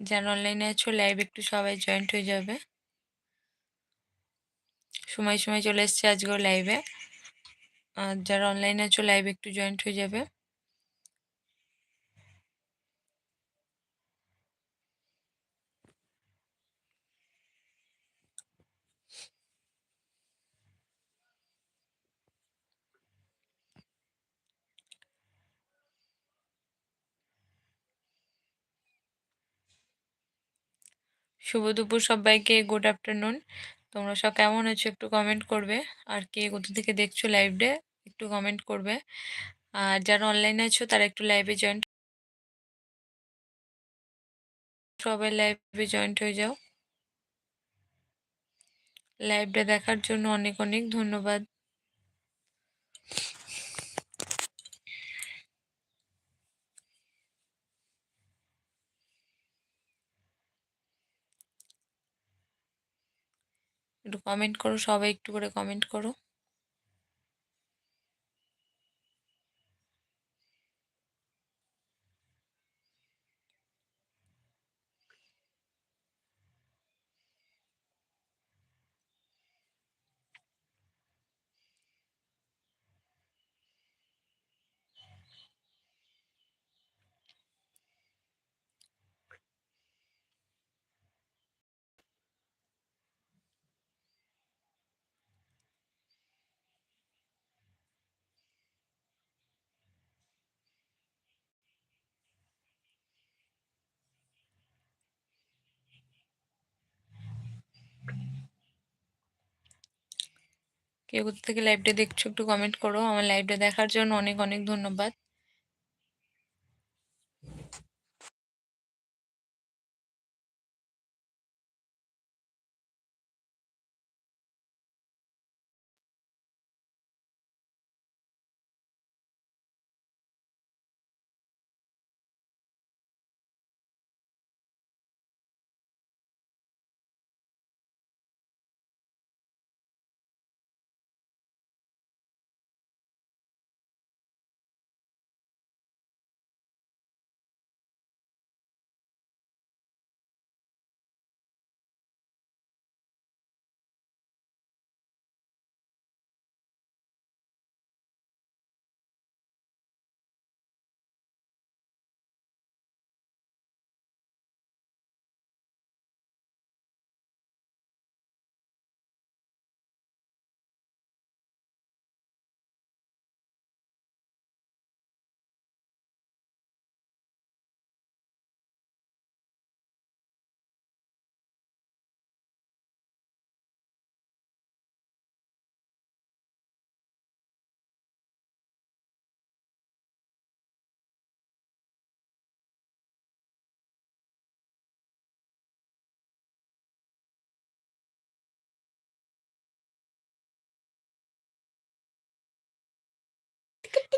যারা অনলাইনে আছো লাইভ একটু সবাই জয়েন্ট হয়ে যাবে। সময় সময় চলে এসছে আজকেও লাইভে আর যারা অনলাইনে আছো লাইভ একটু জয়েন্ট হয়ে যাবে। শুভ দুপুর সবাইকে গুড আফটারনুন তোমরা সব কেমন আছো একটু কমেন্ট করবে। আর কে কোথা থেকে দেখছ লাইভে একটু কমেন্ট করবে। আর যারা অনলাইনে আছো, তারা একটু লাইভে জয়েন্ট সবাই লাইভে জয়েন্ট হয়ে যাও। লাইভটা দেখার জন্য অনেক অনেক ধন্যবাদ। একটু কমেন্ট করো সবাই একটু করে কমেন্ট করো। কেউ থেকে লাইভটা দেখছ একটু কমেন্ট করো। আমার লাইভটা দেখার জন্য অনেক অনেক ধন্যবাদ।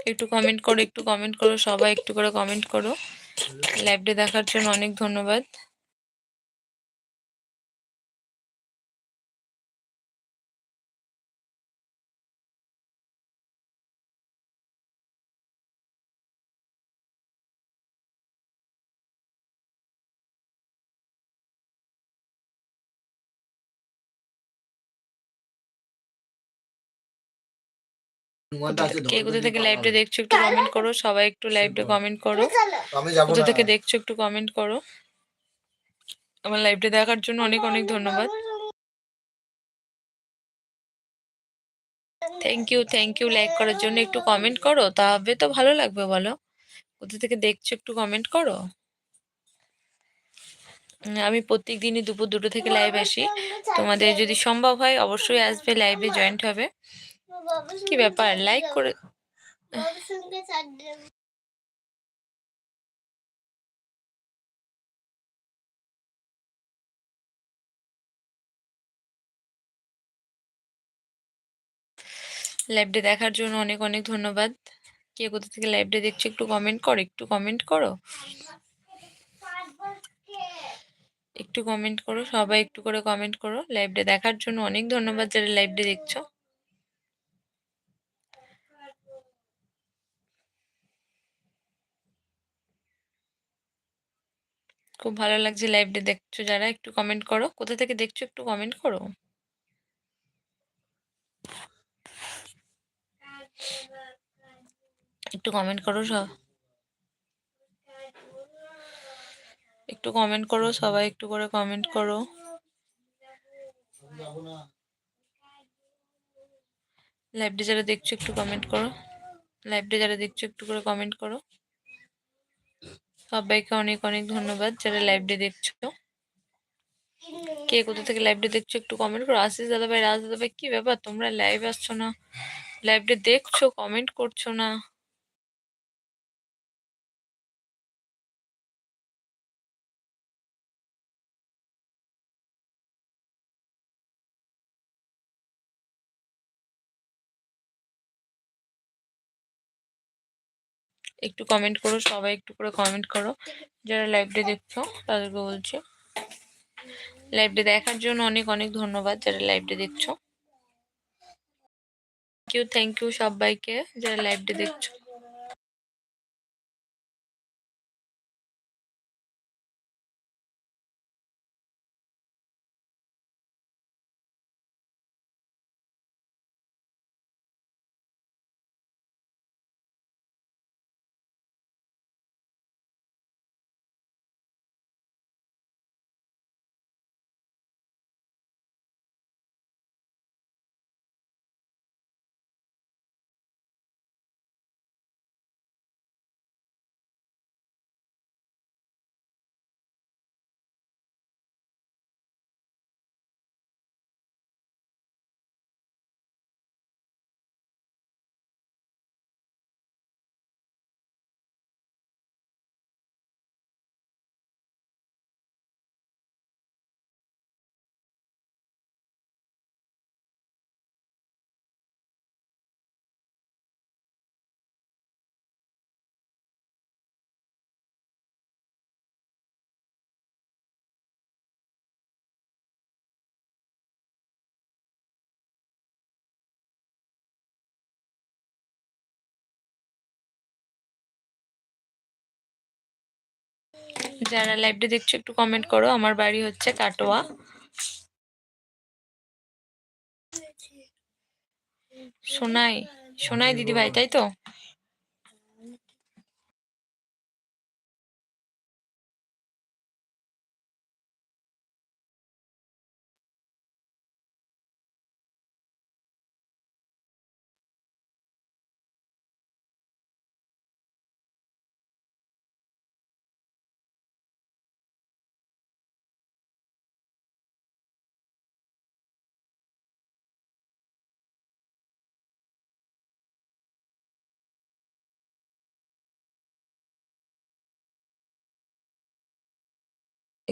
একটু কমেন্ট করো, একটু কমেন্ট করো, সবাই একটু করে কমেন্ট করো। লাইভটা দেখার জন্য অনেক ধন্যবাদ। কে কোথা থেকে লাইভটা দেখছ একটু কমেন্ট করো সবাই একটু লাইভটা কমেন্ট করো। কোথা থেকে দেখছ একটু কমেন্ট করো। আমার লাইভটা দেখার জন্য অনেক অনেক ধন্যবাদ। Thank you thank you like করার জন্য একটু কমেন্ট করো তবে তো ভালো লাগবে বলো। কোথা থেকে দেখছ একটু কমেন্ট করো। আমি প্রত্যেক দিনই দুপুর দুটো থেকে লাইভ আসি। তোমাদের যদি সম্ভব হয় অবশ্যই আসবে লাইভে জয়েন্ট হবে। কি ব্যাপার লাইক করে লাইভটা দেখার জন্য অনেক অনেক ধন্যবাদ। কে কোথা থেকে লাইভটা দেখছ একটু কমেন্ট করো একটু কমেন্ট করো। একটু কমেন্ট করো সবাই একটু করে কমেন্ট করো। লাইভটা দেখার জন্য অনেক ধন্যবাদ যারা লাইভটা দেখছ। খুব ভালো লাগছে লাইভটা দেখছ যারা, একটু কমেন্ট করো। কোথা থেকে দেখছ একটু কমেন্ট করো? একটু কমেন্ট করো সব। একটু কমেন্ট করো সবাই, একটু করে কমেন্ট করো। লাইভটা যারা দেখছ একটু কমেন্ট করো। লাইভটা যারা দেখছ একটু করে কমেন্ট করো। সবাইকে অনেক অনেক ধন্যবাদ যারা লাইভটি দেখছ। কে কোথা থেকে লাইভটি দেখছ একটু কমেন্ট করো। আশিস দাদা ভাই, রাজ দাদা ভাই, কি ব্যাপার? তোমরা লাইভ আসছো না। লাইভটি দেখছ কমেন্ট করছ না। একটু কমেন্ট করো, সবাই একটু করে কমেন্ট করো। যারা লাইভটা দেখছ, তাদেরকে বলছি। লাইভটা দেখার জন্য অনেক অনেক ধন্যবাদ যারা লাইভটা দেখছ। থ্যাংক ইউ থ্যাংক ইউ সবাইকে যারা লাইভটা দেখছ। যারা লাইভটা দেখছ, একটু কমেন্ট করো। আমার বাড়ি হচ্ছে কাটোয়া। সোনাই সোনাই দিদি ভাই তাই তো?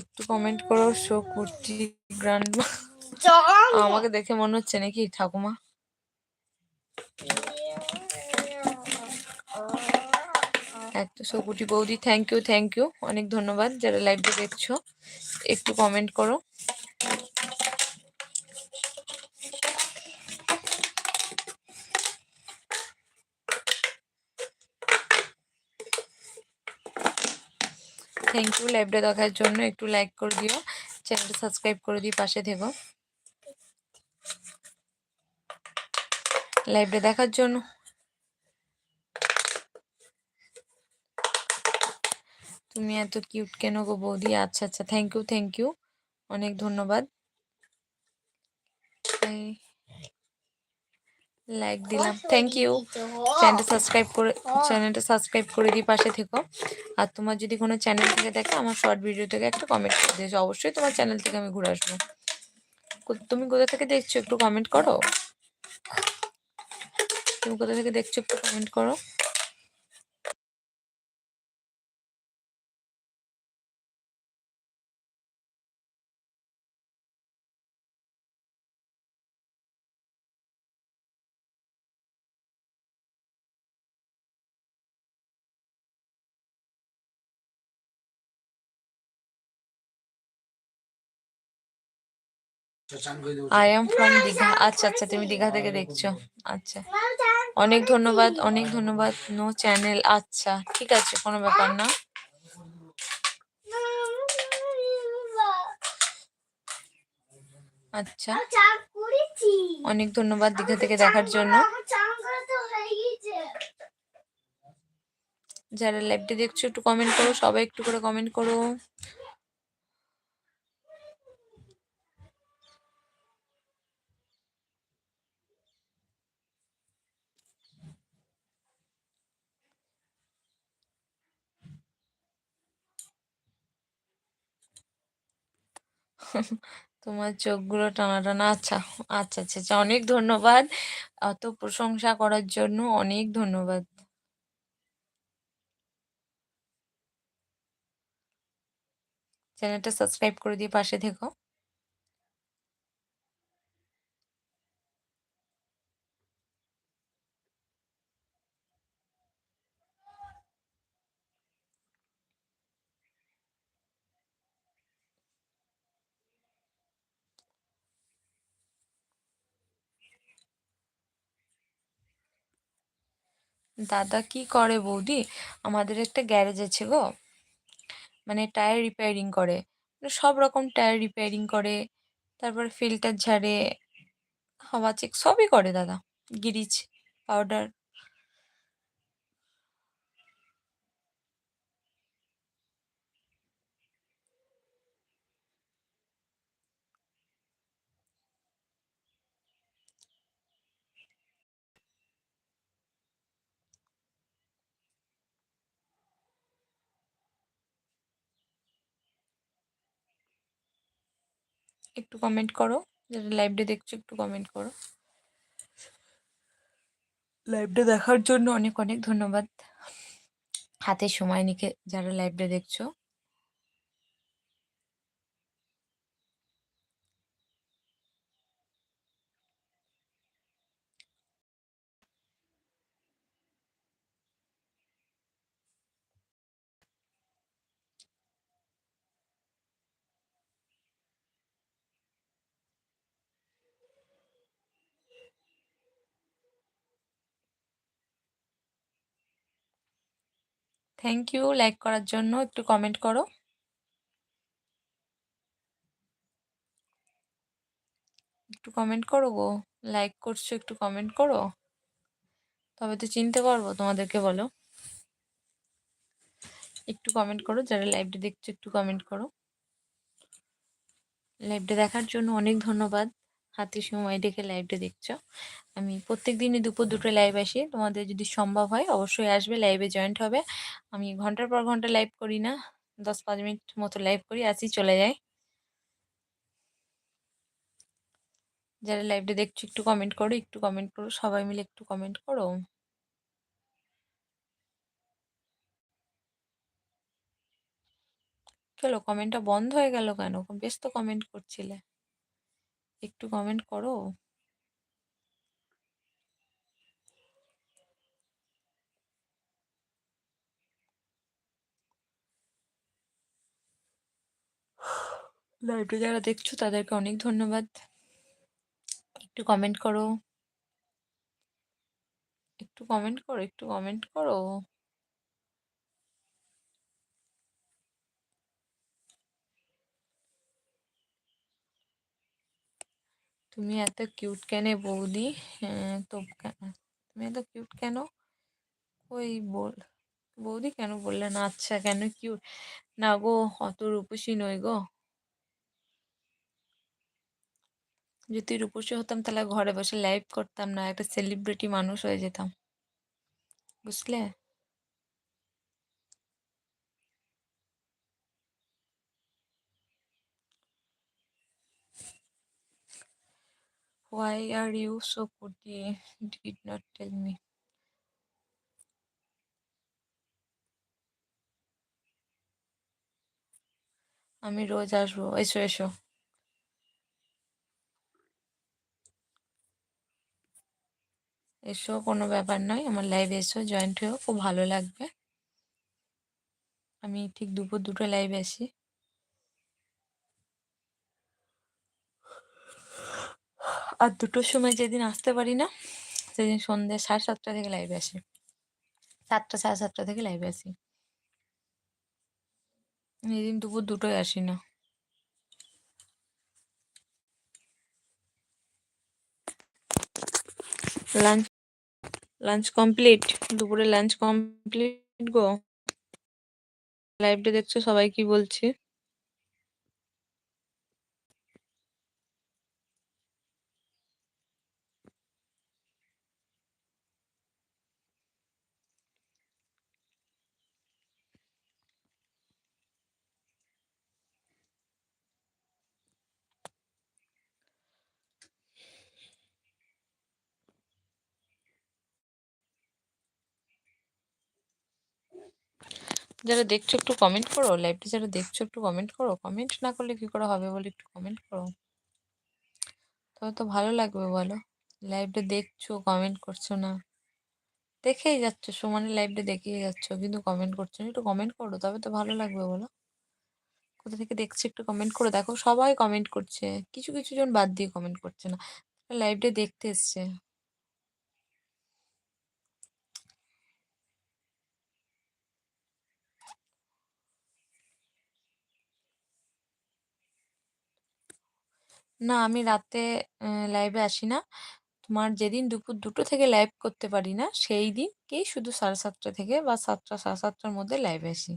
একটু কমেন্ট করো শো করছি গ্র্যান্ড আমাকে দেখে মনে হচ্ছে নাকি ঠাকুমা? একটা কুটি বৌদি থ্যাংক ইউ থ্যাংক ইউ অনেক ধন্যবাদ যারা লাইভটা দেখছ। একটু কমেন্ট করো। থ্যাংক ইউ লাইভটা দেখার জন্য। একটু লাইক করে দিও, চ্যানেলটা সাবস্ক্রাইব করে দিই পাশে থেকো। লাইভটা দেখার জন্য। তুমি এত কিউট কেন গো বৌদি? আচ্ছা আচ্ছা থ্যাংক ইউ থ্যাংক ইউ। অনেক ধন্যবাদ। লাইক দিলাম। থ্যাংক ইউ চ্যানেলটা সাবস্ক্রাইব করে চ্যানেলটা সাবস্ক্রাইব করে দিই পাশে থেকো। আর তোমার যদি কোনো চ্যানেল থেকে দেখে আমার শর্ট ভিডিও থেকে একটা কমেন্ট করে দিয়েছ। অবশ্যই তোমার চ্যানেল থেকে আমি ঘুরে আসব। তুমি কোথা থেকে দেখছ? একটু কমেন্ট করো। তুমি কোথা থেকে দেখছ? একটু কমেন্ট করো। আই এম ফ্রম দীঘা আচ্ছা আচ্ছা তুমি দীঘা থেকে দেখছ আচ্ছা অনেক ধন্যবাদ অনেক ধন্যবাদ নো চ্যানেল আচ্ছা ঠিক আছে কোনো ব্যাপার না আচ্ছা অনেক ধন্যবাদ দীঘা থেকে দেখার জন্য যারা লাইভটি দেখছ একটু কমেন্ট করো সবাই একটু করে কমেন্ট করো তোমার চোখগুলো টানা টানা। আচ্ছা আচ্ছা আচ্ছা আচ্ছা অনেক ধন্যবাদ। অত প্রশংসা করার জন্য অনেক ধন্যবাদ। চ্যানেলটা সাবস্ক্রাইব করে দিয়ে পাশে থেকো। দাদা কি করে বৌদি? আমাদের একটা গ্যারেজ আছে গো। মানে টায়ার রিপেয়ারিং করে। সব রকম টায়ার রিপেয়ারিং করে, তারপর ফিল্টার ঝাড়ে, হাওয়া চেক সবই করে দাদা। গিরিচ, পাউডার একটু কমেন্ট করো। যারা লাইভটা দেখছ একটু কমেন্ট করো। লাইভটা দেখার জন্য অনেক অনেক ধন্যবাদ। হাতে সময় নিকে যারা লাইভটা দেখছ। থ্যাংক ইউ লাইক করার জন্য একটু কমেন্ট করো। একটু কমেন্ট করো গো। লাইক করছ, একটু কমেন্ট করো। তবে তো চিনতে পারব তোমাদেরকে বলো। একটু কমেন্ট করো, যারা লাইভটা দেখছ একটু কমেন্ট করো। লাইভটা দেখার জন্য অনেক ধন্যবাদ। হাতে সময় দেখে লাইভটা দেখছ। আমি প্রত্যেক দিনই দুপুর দুটো লাইভ আসি। তোমাদের যদি সম্ভব হয়, অবশ্যই আসবে লাইভে জয়েন্ট হবে। আমি ঘণ্টার পর ঘণ্টা লাইভ করি না, দশ পাঁচ মিনিট মতো লাইভ করি, আসি, চলে যাই। যারা লাইভটা দেখছ, একটু কমেন্ট করো, একটু কমেন্ট করো, সবাই মিলে একটু কমেন্ট করো। চলো কমেন্টটা বন্ধ হয়ে গেল কেন? বেশ তো কমেন্ট করছিলে। একটু কমেন্ট করো। লাইভটা যারা দেখছ, তাদেরকে অনেক ধন্যবাদ। একটু কমেন্ট করো। একটু কমেন্ট করো, একটু কমেন্ট করো। তুমি এত কিউট কেন বৌদি? হ্যাঁ, তো তুমি এত কিউট কেন? ওই বল বৌদি কেন বললে না? আচ্ছা কেন কিউট না গো অত রূপসী নই গো। যদি রূপসী হতাম তাহলে ঘরে বসে লাইভ করতাম না একটা সেলিব্রিটি মানুষ হয়ে যেতাম। বুঝলে? Why are you so pretty? Did not tell me. আমি রোজ আসব, এসো এসো এসো, কোনো ব্যাপার নয়, আমার লাইভে এসো জয়েন্ট হয়েও খুব ভালো লাগবে আমি ঠিক দুপুর দুটো লাইভে আসি আর দুটোর সময় যেদিন আসতে পারি না, সেদিন সন্ধ্যে সাড়ে সাতটা থেকে লাইভে আসি। সাতটা, সাড়ে সাতটা থেকে লাইভে আসি। এদিন দুপুর দুটোই আসি না। লাঞ্চ লাঞ্চ কমপ্লিট দুপুরে লাঞ্চ কমপ্লিট গো? লাইভটা দেখছ? সবাই কি বলছে? যারা দেখছ একটু কমেন্ট করো লাইভটা যারা দেখছ একটু কমেন্ট করো। কমেন্ট না করলে কি করে হবে বলে একটু কমেন্ট করো। তবে তো ভালো লাগবে বলো। লাইভটা দেখছ কমেন্ট করছ না। দেখেই যাচ্ছ সমানে লাইভটা দেখেই যাচ্ছ, কিন্তু কমেন্ট করছ না। একটু কমেন্ট করো, তবে তো ভালো লাগবে বলো। কোথা থেকে দেখছি একটু কমেন্ট করে দেখো। সবাই কমেন্ট করছে। কিছু কিছু জন বাদ দিয়ে কমেন্ট করছে না। লাইভটা দেখতে এসছে। না, আমি রাতে লাইভে আসি না। তোমার যেদিন দুপুর দুটো থেকে লাইভ করতে পারি না, সেই দিনকেই শুধু সাড়ে সাতটা থেকে বা সাতটা, সাড়ে সাতটার মধ্যে লাইভে আসি।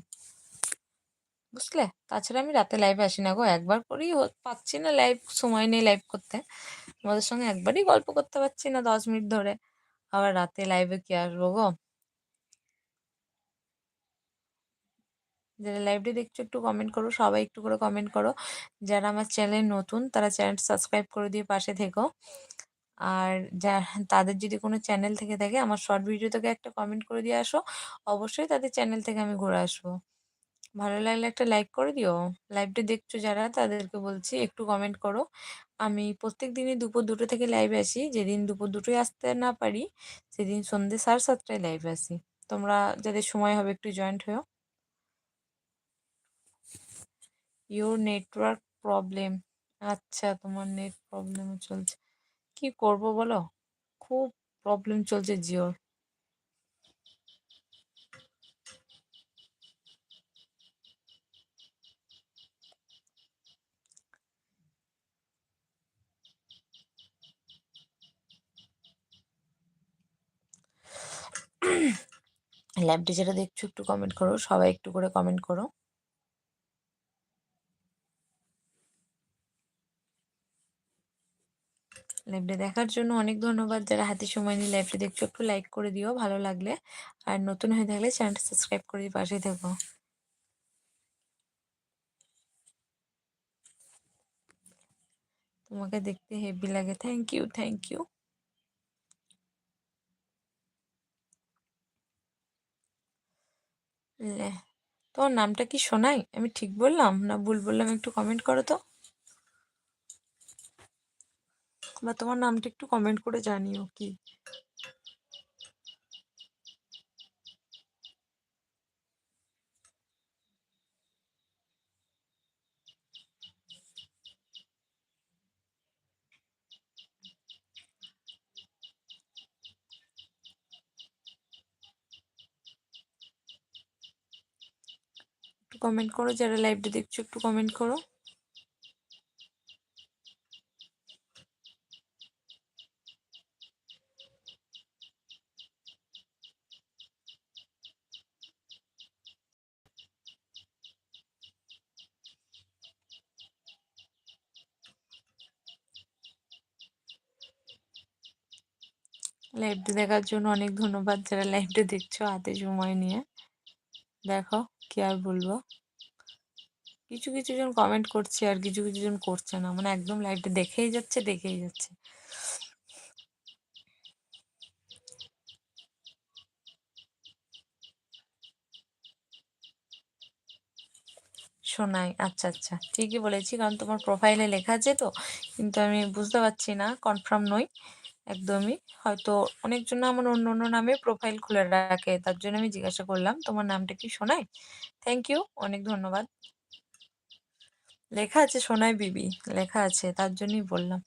বুঝলে? তাছাড়া আমি রাতে লাইভে আসি না গো। একবার করেই পাচ্ছি না লাইভ সময় নেই লাইভ করতে। তোমাদের সঙ্গে একবারই গল্প করতে পারছি না দশ মিনিট ধরে। আবার রাতে লাইভে কি আসব গো? যারা লাইভটি দেখছ একটু কমেন্ট করো, সবাই একটু করে কমেন্ট করো। যারা আমার চ্যানেল নতুন, তারা চ্যানেল সাবস্ক্রাইব করে দিয়ে পাশে থেকো। আর যা, তাদের যদি কোনো চ্যানেল থেকে থাকে, আমার শর্ট ভিডিও থেকে একটা কমেন্ট করে দিয়ে আসো। অবশ্যই তাদের চ্যানেল থেকে আমি ঘুরে আসব। ভালো লাগলে একটা লাইক করে দিও। লাইভটা দেখছ যারা, তাদেরকে বলছি একটু কমেন্ট করো। আমি প্রত্যেক দিনই দুপুর দুটো থেকে লাইভে আসি। যেদিন দুপুর দুটোই আসতে না পারি, সেদিন সন্ধ্যে সাড়ে সাতটায় লাইভে আসি। তোমরা যাদের সময় হবে একটু জয়েন্ট হয়েও ইওর নেটওয়ার্ক প্রবলেম আচ্ছা তোমার নেট প্রবলেম চলছে। কি করব বলো? খুব প্রবলেম চলছে জিওর। লাইভটি যেটা দেখছ, একটু কমেন্ট করো, সবাই একটু করে কমেন্ট করো। লাইভটা দেখার জন্য অনেক ধন্যবাদ। যারা হাতে সময় নিয়ে লাইভটা দেখছ, একটু লাইক করে দিও, ভালো লাগলে। আর নতুন হয়ে থাকলে চ্যানেলটা সাবস্ক্রাইব করে দিয়ে পাশে থেকো। তোমাকে দেখতে হেভি লাগে। থ্যাংক ইউ থ্যাংক ইউ তোমার নামটা কি শোনাই আমি ঠিক বললাম? না ভুল বললাম? একটু কমেন্ট করো তো। বা তোমার নামটা একটু কমেন্ট করে জানিও কি? কমেন্ট করো, যারা লাইভটা দেখছ একটু কমেন্ট করো। লাইভটা দেখার জন্য অনেক ধন্যবাদ যারা লাইভটা দেখছ হাতে সময় নিয়ে। দেখো কি আর বলব? কিছু কিছু জন কমেন্ট করছে আর কিছু কিছু জন করছে না। মানে একদম লাইভটা দেখেই যাচ্ছে দেখেই যাচ্ছে। শোনাই আচ্ছা আচ্ছা। ঠিকই বলেছি, কারণ তোমার প্রোফাইলে লেখা আছে তো, কিন্তু আমি বুঝতে পারছি না কনফার্ম নই। একদমই। হয়তো অনেকজন আমার অন্য অন্য নামে প্রোফাইল খুলে রাখে, তার জন্য আমি জিজ্ঞাসা করলাম, তোমার নামটা কি শোনাই থ্যাংক ইউ অনেক ধন্যবাদ। লেখা আছে সোনাই বিবি, লেখা আছে, তার জন্যই বললাম।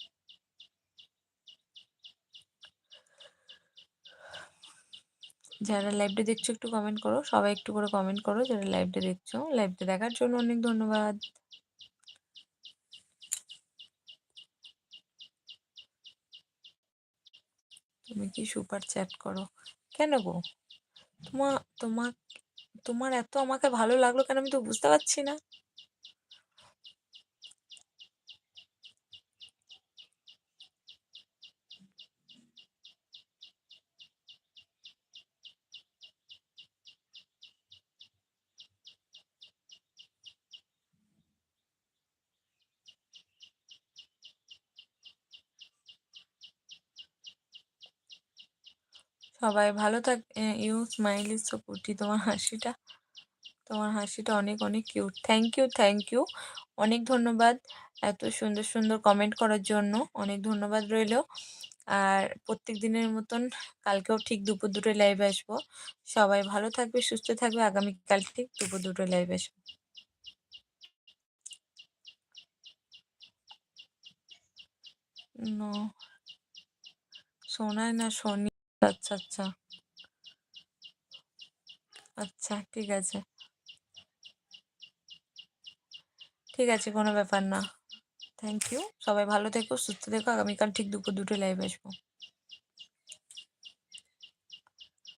যারা লাইভটা দেখছ একটু কমেন্ট করো, সবাই একটু করে কমেন্ট করো, যারা লাইভটা দেখছ লাইভটা দেখার জন্য অনেক ধন্যবাদ। তুমি কি সুপার চ্যাট করো? কেন গো? তোমা তোমার তোমার এত আমাকে ভালো লাগল কেন আমি তো বুঝতে পারছি না। সবাই ভালো থাক ইউ স্মাইল ইজ সো কুটি তোমার হাসিটা তোমার হাসিটা অনেক অনেক cute thank you thank you অনেক ধন্যবাদ এত সুন্দর সুন্দর কমেন্ট করার জন্য। অনেক ধন্যবাদ রইল। আর প্রত্যেক দিনের মতন কালকেও ঠিক দুপুর দুটোয় লাইভে আসব। সবাই ভালো থাকবে, সুস্থ থাকবে। আগামীকাল ঠিক দুপুর দুটোয় লাইভে আসব। নো শোনায় না শনি আচ্ছা আচ্ছা। আচ্ছা ঠিক আছে। ঠিক আছে, কোনো ব্যাপার না। থ্যাংক ইউ সবাই ভালো থেকো, সুস্থ থেকো। আগামীকাল ঠিক দুপুর দুটো লাইভ আসব।